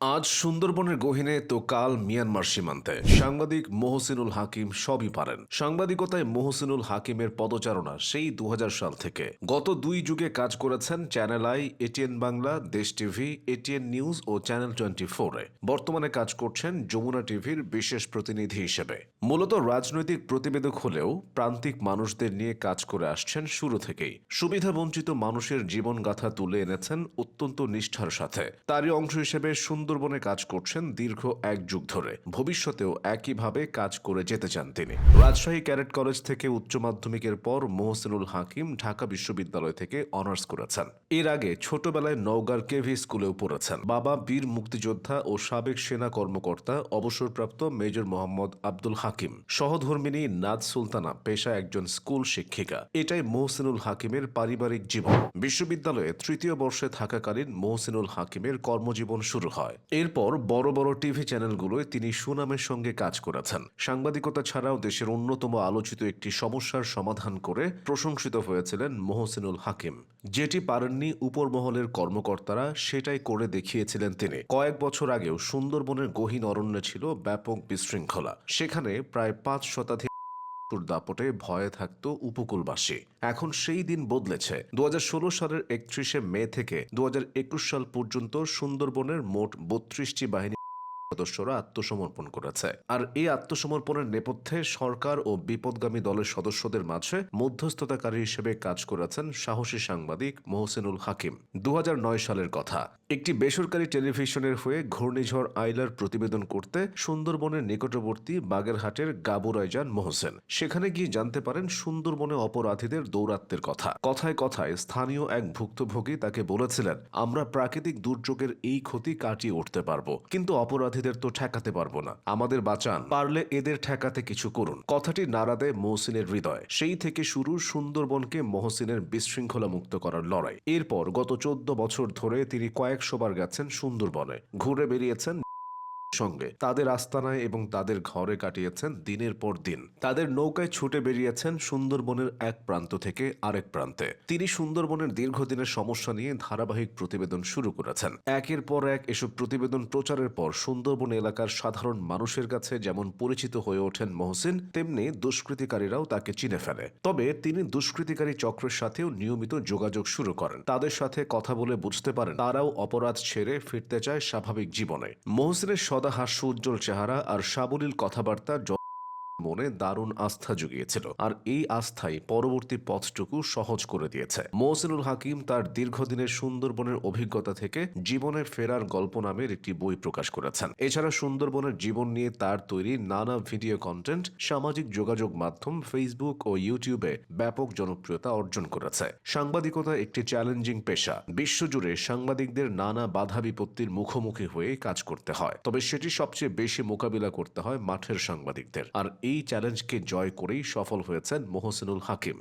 আজ সুন্দরবনের গহিনে তো কাল মিয়ানমার সীমান্তে। সাংবাদিক মোহসিনুল হাকিম সবই পারেন। সাংবাদিকতায় মোহসিনুল হাকিমের পদচারণা সেই দু সাল থেকে। গত দুই যুগে কাজ করেছেন channel I, ATN Bangla, Desh TV, ATN news O channel twenty ফোরে বর্তমানে কাজ করছেন যমুনা টিভির বিশেষ প্রতিনিধি হিসেবে। মূলত রাজনৈতিক প্রতিবেদক হলেও প্রান্তিক মানুষদের নিয়ে কাজ করে আসছেন শুরু থেকেই। সুবিধাবঞ্চিত মানুষের জীবনগাথা তুলে এনেছেন অত্যন্ত নিষ্ঠার সাথে। তারই অংশ হিসেবে সুন্দরবনে কাজ করছেন দীর্ঘ এক যুগ ধরে। ভবিষ্যতেও একইভাবে কাজ করে যেতে চান তিনি। রাজশাহী ক্যাডেট কলেজ থেকে উচ্চ মাধ্যমিকের পর মোহসিনুল হাকিম ঢাকা বিশ্ববিদ্যালয় থেকে অনার্স করেছেন। এর আগে ছোটবেলায় নওগাঁর কেভি স্কুলেও পড়েছেন। বাবা বীর মুক্তিযোদ্ধা ও সাবেক সেনা কর্মকর্তা, অবসরপ্রাপ্ত মেজর মোহাম্মদ আব্দুল হাকিম। সহধর্মিনী নাজ সুলতানা পেশা একজন স্কুল শিক্ষিকা। এটাই মোহসিনুল হাকিমের পারিবারিক জীবন। বিশ্ববিদ্যালয়ে তৃতীয় বর্ষে থাকাকালীন মোহসিনুল হাকিমের কর্মজীবন শুরু হয়। এরপর বড় বড় টিভি চ্যানেলগুলোয় তিনি সুনামের সঙ্গে কাজ করেছেন। সাংবাদিকতা ছাড়াও দেশের অন্যতম আলোচিত একটি সমস্যার সমাধান করে প্রশংসিত হয়েছিলেন মোহসিনুল হাকিম। যেটি পারেননি উপরমহলের কর্মকর্তারা, সেটাই করে দেখিয়েছিলেন তিনি। কয়েক বছর আগেও সুন্দরবনের গহীন অরণ্যে ছিল ব্যাপক বিশৃঙ্খলা। সেখানে প্রায় পাঁচ শতাধিক মৃত্যুর দাপটে ভয়ে থাকত উপকূলবাসী। এখন সেই দিন বদলেছে। দু হাজার ষোলো সালের একত্রিশে মে থেকে দু হাজার একুশ সাল পর্যন্ত সুন্দরবনের মোট বত্রিশটি বাহিনী সদস্যরা আত্মসমর্পণ করেছে। আর এই আত্মসমর্পণের নেপথ্যে সরকার ও বিপদগামী দলের সদস্যদের মাঝে মধ্যস্থতাকারী হিসেবে কাজ করেছেন সাহসী সাংবাদিক মোহসিনুল হাকিম। দু সালের কথা। একটি বেসরকারি টেলিভিশনের হয়ে ঘূর্ণিঝড় আইলার প্রতিবেদন করতে সুন্দরবনের নিকটবর্তী বাগেরহাটের গাবুরায় যান মোহসেন। সেখানে গিয়ে জানতে পারেন সুন্দরবনে অপরাধীদের দৌরাত্মের কথা। কথায় কথায় স্থানীয় এক ভুক্তভোগী তাকে বলেছিলেন, আমরা প্রাকৃতিক দুর্যোগের এই ক্ষতি কাটিয়ে উঠতে পারব, কিন্তু অপরাধীদের তো ঠেকাতে পারব না। আমাদের বাঁচান। পারলে এদের ঠেকাতে কিছু করুন। কথাটি নাড়া দেয় মহসিনের হৃদয়। সেই থেকে শুরু সুন্দরবনকে মহসিনের বিশৃঙ্খলা মুক্ত করার লড়াই। এরপর গত চোদ্দ বছর ধরে তিনি কয়েকশোবার গেছেন সুন্দরবনে। ঘুরে বেরিয়েছেন সঙ্গে তাদের আস্তানায় এবং তাদের ঘরে কাটিয়েছেন দিনের পর দিন। তাদের নৌকায় ছুটে বেরিয়েছেন সুন্দরবনের এক প্রান্ত থেকে আরেক প্রান্তে। তিনি সুন্দরবনের দীর্ঘদিনের সমস্যা নিয়ে ধারাবাহিক প্রতিবেদন শুরু করেছেন। একের পর এক এসব প্রতিবেদন প্রচারের পর সুন্দরবন এলাকার সাধারণ মানুষের কাছে যেমন পরিচিত হয়ে ওঠেন মহসিন, তেমনি দুষ্কৃতিকারীরাও তাকে চিনে ফেলে। তবে তিনি দুষ্কৃতিকারী চক্রের সাথেও নিয়মিত যোগাযোগ শুরু করেন। তাদের সাথে কথা বলে বুঝতে পারেন তারাও অপরাধ ছেড়ে ফিরতে চায় স্বাভাবিক জীবনে। মহসিনের সদা হাস্য উজ্জ্বল চেহারা আর সাবলীল কথাবার্তা মনে দারুণ আস্থা জুগিয়েছিল আর এই আস্থাই পরবর্তী পথটুকু সহজ করে দিয়েছে। মহসিনুল হাকিম তার দীর্ঘদিনের সুন্দরবনের অভিজ্ঞতা থেকে জীবনের ফেরার গল্প নামের একটি বই প্রকাশ করেছেন। এছাড়া সুন্দরবনের জীবন নিয়ে তার তৈরি নানা ভিডিও কন্টেন্ট সামাজিক যোগাযোগ মাধ্যম ফেসবুক ও ইউটিউবে ব্যাপক জনপ্রিয়তা অর্জন করেছে। সাংবাদিকতা একটি চ্যালেঞ্জিং পেশা। বিশ্বজুড়ে সাংবাদিকদের নানা বাধা বিপত্তির মুখোমুখি হয়ে কাজ করতে হয়। তবে সেটি সবচেয়ে বেশি মোকাবিলা করতে হয় মাঠের সাংবাদিকদের। আর এই চ্যালেঞ্জকে জয় করেই সফল হয়েছেন মোহসিনুল হাকিম।